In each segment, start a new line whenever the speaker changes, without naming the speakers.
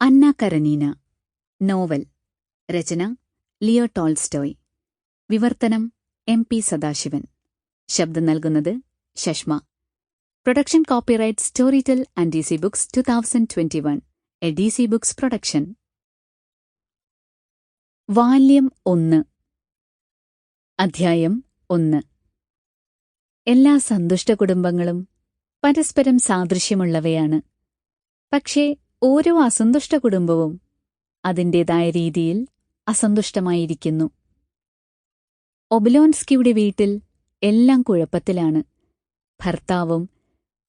Anna Karenina. Novel. രചന. Leo Tolstoy. വിവർത്തനം. M P Sadasivan. ശബ്ദം നൽകുന്നത് Shashma production copyright tell and D C books two thousand twenty one. A D C books production. വാല്യം ഒന്ന്. അധ്യായം ഒന്ന്. എല്ലാ സന്തുഷ്ട കുടുംബങ്ങളും പരസ്പരം സാദൃശ്യമുള്ളവയാണ്. പക്ഷേ ഓരോ അസന്തുഷ്ട കുടുംബവും അതിന്റെതായ രീതിയിൽ അസന്തുഷ്ടമായിരിക്കുന്നു. ഒബലോൻസ്കിയുടെ വീട്ടിൽ എല്ലാം കുഴപ്പത്തിലാണ്. ഭർത്താവും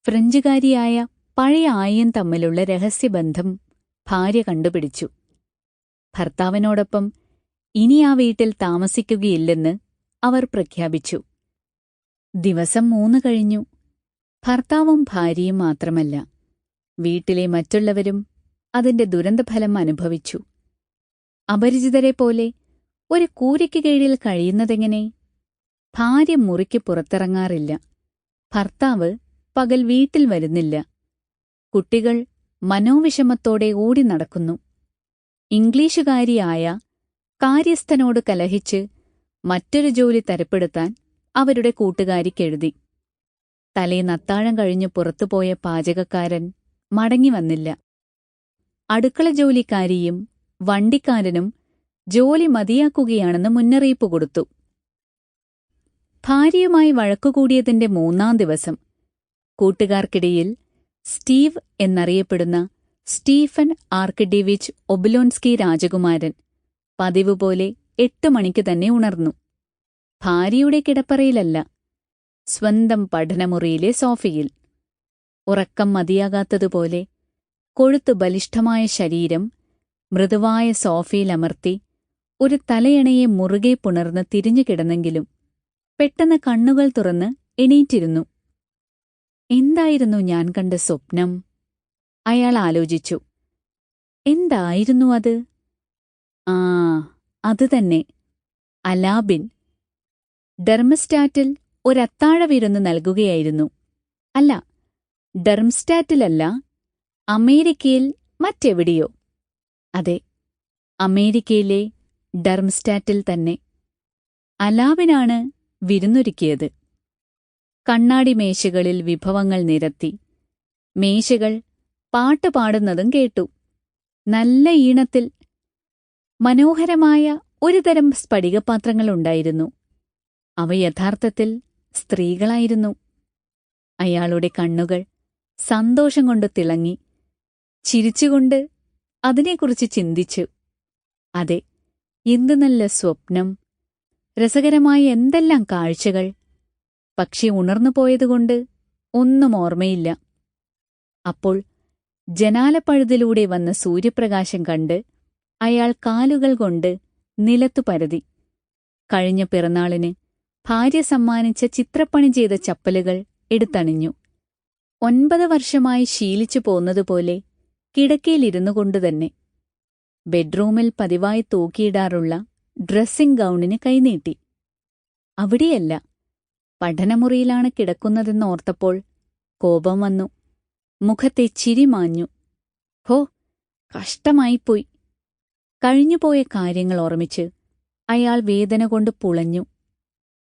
ഫ്രഞ്ചുകാരിയായ പഴയ ആയൻ തമ്മിലുള്ള രഹസ്യബന്ധം ഭാര്യ കണ്ടുപിടിച്ചു. ഭർത്താവിനോടൊപ്പം ഇനി ആ വീട്ടിൽ താമസിക്കുകയില്ലെന്ന് അവർ പ്രഖ്യാപിച്ചു. ദിവസം മൂന്ന് കഴിഞ്ഞു. ഭർത്താവും ഭാര്യയും മാത്രമല്ല. വീട്ടിലെ മറ്റുള്ളവരും അതിന്റെ ദുരന്തഫലം അനുഭവിച്ചു. അപരിചിതരെ പോലെ ഒരു കൂരയ്ക്ക് കീഴിൽ കഴിയുന്നതെങ്ങനെ? ഭാര്യ മുറിക്ക് പുറത്തിറങ്ങാറില്ല. ഭർത്താവ് പകൽ വീട്ടിൽ വരുന്നില്ല. കുട്ടികൾ മനോവിഷമത്തോടെ ഓടി നടക്കുന്നു. ഇംഗ്ലീഷുകാരിയായ കാര്യസ്ഥനോട് കലഹിച്ച് മറ്റൊരു ജോലി തരപ്പെടുത്താൻ അവരുടെ കൂട്ടുകാരിക്കെഴുതി. തലേ നത്താഴം കഴിഞ്ഞു പുറത്തുപോയ പാചകക്കാരൻ മടങ്ങി വന്നില്ല. അടുക്കള ജോലിക്കാരിയും വണ്ടിക്കാരനും ജോലി മതിയാക്കുകയാണെന്ന് മുന്നറിയിപ്പ് കൊടുത്തു. ഭാര്യയുമായി വഴക്കുകൂടിയതിന്റെ മൂന്നാം ദിവസം കൂട്ടുകാർക്കിടയിൽ സ്റ്റീവ് എന്നറിയപ്പെടുന്ന സ്റ്റീഫൻ ആർക്കിഡിവിച്ച് ഒബിലോൻസ്കി രാജകുമാരൻ പതിവുപോലെ എട്ട് മണിക്ക് തന്നെ ഉണർന്നു. ഭാര്യയുടെ കിടപ്പറയിലല്ല സ്വന്തം പഠനമുറിയിലെ സോഫയിൽ. ഉറക്കം മതിയാകാത്തതുപോലെ കൊഴുത്തു ബലിഷ്ഠമായ ശരീരം മൃദുവായ സോഫയിലമർത്തി ഒരു തലയണയെ മുറുകെ പുണർന്ന് തിരിഞ്ഞു കിടന്നെങ്കിലും പെട്ടെന്ന് കണ്ണുകൾ തുറന്ന് എണീറ്റിരുന്നു. എന്തായിരുന്നു ഞാൻ കണ്ട സ്വപ്നം? അയാൾ ആലോചിച്ചു. എന്തായിരുന്നു അത്? ആ അത് തന്നെ. അലാബിൻ. ഡെർമസ്റ്റാറ്റിൽ ഒരത്താഴ വിരുന്ന് നൽകുകയായിരുന്നു. അല്ല ഡെർംസ്റ്റാറ്റിലല്ല അമേരിക്കയിൽ മറ്റെവിടെയോ. അതെ അമേരിക്കയിലെ ഡെർംസ്റ്റാറ്റിൽ തന്നെ. അലാവിനാണ് വിരുന്നൊരുക്കിയത്. കണ്ണാടി മേശകളിൽ വിഭവങ്ങൾ നിരത്തി. മേശകൾ പാട്ട് പാടുന്നതും കേട്ടു. നല്ല ഈണത്തിൽ മനോഹരമായ ഒരുതരം സ്ഫടികപാത്രങ്ങളുണ്ടായിരുന്നു അവ യഥാർത്ഥത്തിൽ സ്ത്രീകളായിരുന്നു. അയാളുടെ കണ്ണുകൾ സന്തോഷം കൊണ്ട് തിളങ്ങി ചിരിച്ചുകൊണ്ട് അതിനെക്കുറിച്ച് ചിന്തിച്ചു. അതെ എന്തു നല്ല സ്വപ്നം. രസകരമായ എന്തെല്ലാം കാഴ്ചകൾ. പക്ഷി ഉണർന്നുപോയതുകൊണ്ട് ഒന്നും ഓർമ്മയില്ല. അപ്പോൾ ജനാലപ്പഴുതിലൂടെ വന്ന സൂര്യപ്രകാശം കണ്ട് അയാൾ കാലുകൾ കൊണ്ട് നിലത്തു പരതി. കഴിഞ്ഞ പിറന്നാളിന് ഭാര്യ സമ്മാനിച്ച ചിത്രപ്പണി ചെയ്ത ചപ്പലുകൾ എടുത്തണിഞ്ഞു. ഒൻപത് വർഷമായി ശീലിച്ചു പോന്നതുപോലെ കിടക്കയിലിരുന്നു കൊണ്ടുതന്നെ ബെഡ്റൂമിൽ പതിവായി തൂക്കിയിടാറുള്ള ഡ്രസ്സിംഗ് ഗൗണിന് കൈനീട്ടി. അവിടെയല്ല പഠനമുറിയിലാണ് കിടക്കുന്നതെന്നോർത്തപ്പോൾ കോപം വന്നു. മുഖത്തെ ചിരി മാഞ്ഞു. ഹോ കഷ്ടമായിപ്പോയി. കഴിഞ്ഞുപോയ കാര്യങ്ങൾ ഓർമ്മിച്ച് അയാൾ വേദന കൊണ്ട് പുളഞ്ഞു.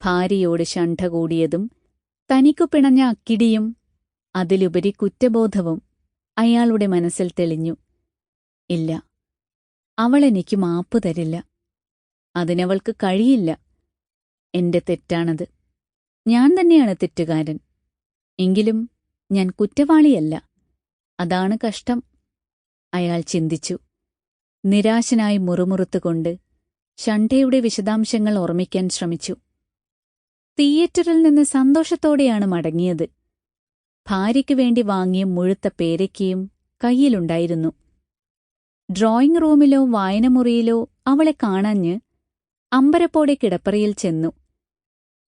ഭാര്യയോട് ശണ്ഠ കൂടിയതും തനിക്കു പിണഞ്ഞ അക്കിടിയും അതിലുപരി കുറ്റബോധവും അയാളുടെ മനസ്സിൽ തെളിഞ്ഞു. ഇല്ല അവളെനിക്ക് മാപ്പ് തരില്ല. അതിനവൾക്ക് കഴിയില്ല. എന്റെ തെറ്റാണത്. ഞാൻ തന്നെയാണ് തെറ്റുകാരൻ. എങ്കിലും ഞാൻ കുറ്റവാളിയല്ല. അതാണ് കഷ്ടം. അയാൾ ചിന്തിച്ചു. നിരാശനായി മുറുമുറുത്തുകൊണ്ട് ഷണ്ഠയുടെ വിശദാംശങ്ങൾ ഓർമ്മിക്കാൻ ശ്രമിച്ചു. തിയേറ്ററിൽ നിന്ന് സന്തോഷത്തോടെയാണ് മടങ്ങിയത്. ഭാര്യയ്ക്കു വേണ്ടി വാങ്ങിയ മുഴുത്ത പേരയ്ക്കയും കയ്യിലുണ്ടായിരുന്നു. ഡ്രോയിംഗ് റൂമിലോ വായനമുറിയിലോ അവളെ കാണാഞ്ഞ് അമ്പരപ്പോടെ കിടപ്പറയിൽ ചെന്നു.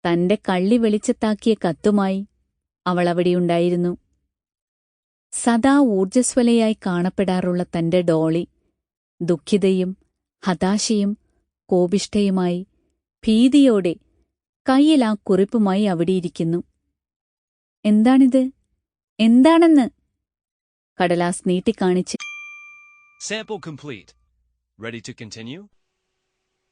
തന്റെ കള്ളി വെളിച്ചത്താക്കിയ കത്തുമായി അവളവിടെയുണ്ടായിരുന്നു സദാ ഊർജസ്വലയായി കാണപ്പെടാറുള്ള തന്റെ ഡോളി ദുഃഖിതയും ഹതാശയും കോപിഷ്ഠയുമായി ഭീതിയോടെ കയ്യിൽ ആ കുറിപ്പുമായി അവിടെയിരിക്കുന്നു. എന്താണിത്? എന്താണെന്ന് കടലാസ് നീട്ടിക്കാണിച്ച്
Sample complete. Ready to continue?